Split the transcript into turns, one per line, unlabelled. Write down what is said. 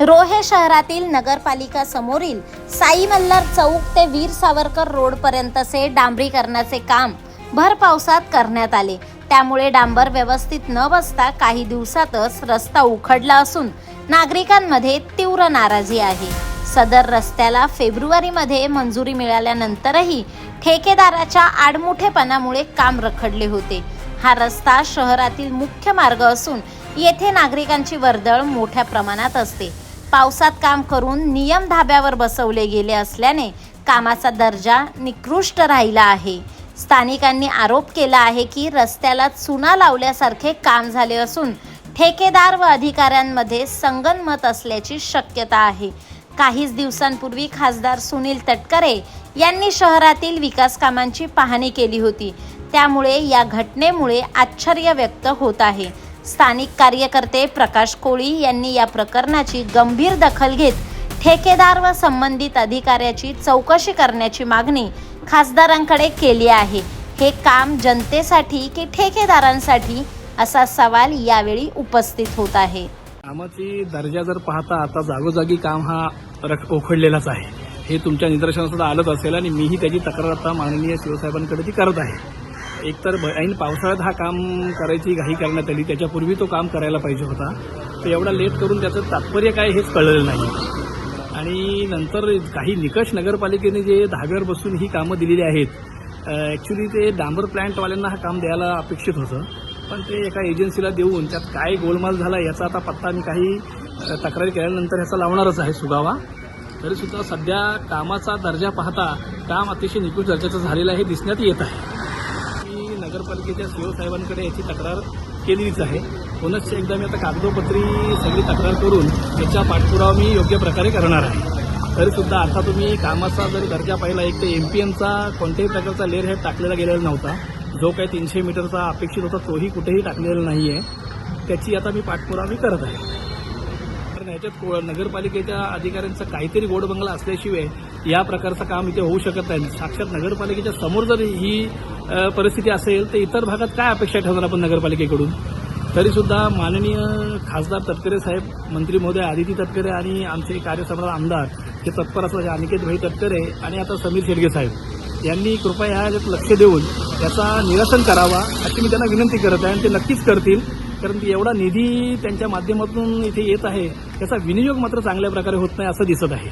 रोहे शहरातील नगरपालिका समोरील साई मल्हार चौक ते वीर सावरकर रोड पर्यंतचे डांबरीकरणाचे काम भर पावसात करण्यात आले. त्यामुळे डांबर व्यवस्थित न बसता काही दिवसातच रस्ता उखडला असून नागरिकांमध्ये तीव्र नाराजी आहे. सदर रस्त्याला फेब्रुवारीमध्ये मंजुरी मिळाल्यानंतरही ठेकेदाराच्या आडमुठेपणामुळे काम रखडले होते. हा रस्ता शहरातील मुख्य मार्ग असून येथे नागरिकांची वर्दळ मोठ्या प्रमाणात असते. पावसात काम करून नियम धाब्यावर बसवले गेले असल्याने कामाचा दर्जा निकृष्ट राहिला आहे. स्थानिकांनी आरोप केला आहे की रस्त्याला चुना लावल्यासारखे काम झाले असून ठेकेदार व अधिकाऱ्यांमध्ये संगनमत असल्याची शक्यता आहे. काहीच दिवसांपूर्वी खासदार सुनील तटकरे यांनी शहरातील विकास कामांची पाहणी केली होती. त्यामुळे या घटनेमुळे आश्चर्य व्यक्त होत आहे. स्थानिक कार्यकर्ते प्रकाश कोळी यांनी या प्रकरणाची गंभीर दखल घेत ठेकेदार व संबंधित अधिकाऱ्याची चौकशी करण्याची मागणी खासदारांकडे केली आहे. हे काम जनतेसाठी की ठेकेदारांसाठी असा सवाल यावेळी उपस्थित होत आहे.
कामाची दर्जा जर पाहता आता जागोजागी काम हा रख ओखडलेलाच आहे. हे तुमच्या निदर्शनात आलंच असेल आणि मीही त्याची तक्रार आता माननीय शिवसाहेबांकडे ती करत आहे. एकतर ब- ऐन पावसाळ्यात हा काम करायची घाई करण्यात आली त्याच्यापूर्वी तो काम करायला पाहिजे होता. तर एवढा लेट करून त्याचं तात्पर्य काय हेच कळलेलं नाही. आणि नंतर काही निकष नगरपालिकेने जे धाब्यावर बसून ही कामं दिलेली आहेत ॲक्च्युली ते डांबर प्लॅन्टवाल्यांना हा काम द्यायला अपेक्षित होतं. पण ते एका एजन्सीला देऊन त्यात काय गोलमाल झाला याचा आता पत्ता मी काही तक्रारी केल्यानंतर ह्याचा लावणारच आहे सुगावा. तरीसुद्धा सध्या कामाचा दर्जा पाहता काम अतिशय निकूष दर्जाचं झालेलं आहे हे दिसण्यात येत आहे. नगरपालिकेच्या सीओ साहेबांकडे याची तक्रार केलेलीच आहे. पुनश्च एकदा मी आता कागदोपत्री सगळी तक्रार करून याचा पाठपुरावा मी योग्य प्रकारे करणार आहे. तरीसुद्धा आता तुम्ही कामाचा जर दर्जा पाहिला एक तर एम पी एमचा कोणत्याही प्रकारचा लेअर हेड टाकलेला गेलेला नव्हता. जो काही तीनशे मीटरचा अपेक्षित होता तोही कुठेही टाकलेला नाही आहे त्याची आता मी पाठपुरावा मी करत आहे. कारण ह्याच्यात नगरपालिकेच्या अधिकाऱ्यांचा काहीतरी गोड बंगला असल्याशिवाय या प्रकारचं काम इथे होऊ शकत नाही. साक्षात नगरपालिकेच्या समोर जर ही परिस्थिती असेल तर इतर भागात काय अपेक्षा ठेवणार आपण नगरपालिकेकडून? तरीसुद्धा माननीय खासदार तटकरे साहेब मंत्री महोदय आदिती तटकरे आणि आमचे कार्यसम्राट आमदार हे तत्पर असल्याचे अनिकेत भाई तटकरे आणि आता समीर शेडगे साहेब. यांनी कृपया ह्या लक्ष देऊन याचा निरसन करावा अशी मी त्यांना विनंती करत आहे आणि ते नक्कीच करतील कारण की एवढा निधी त्यांच्या माध्यमातून इथे येत आहे त्याचा विनियोग मात्र चांगल्या प्रकारे होत नाही असं दिसत आहे.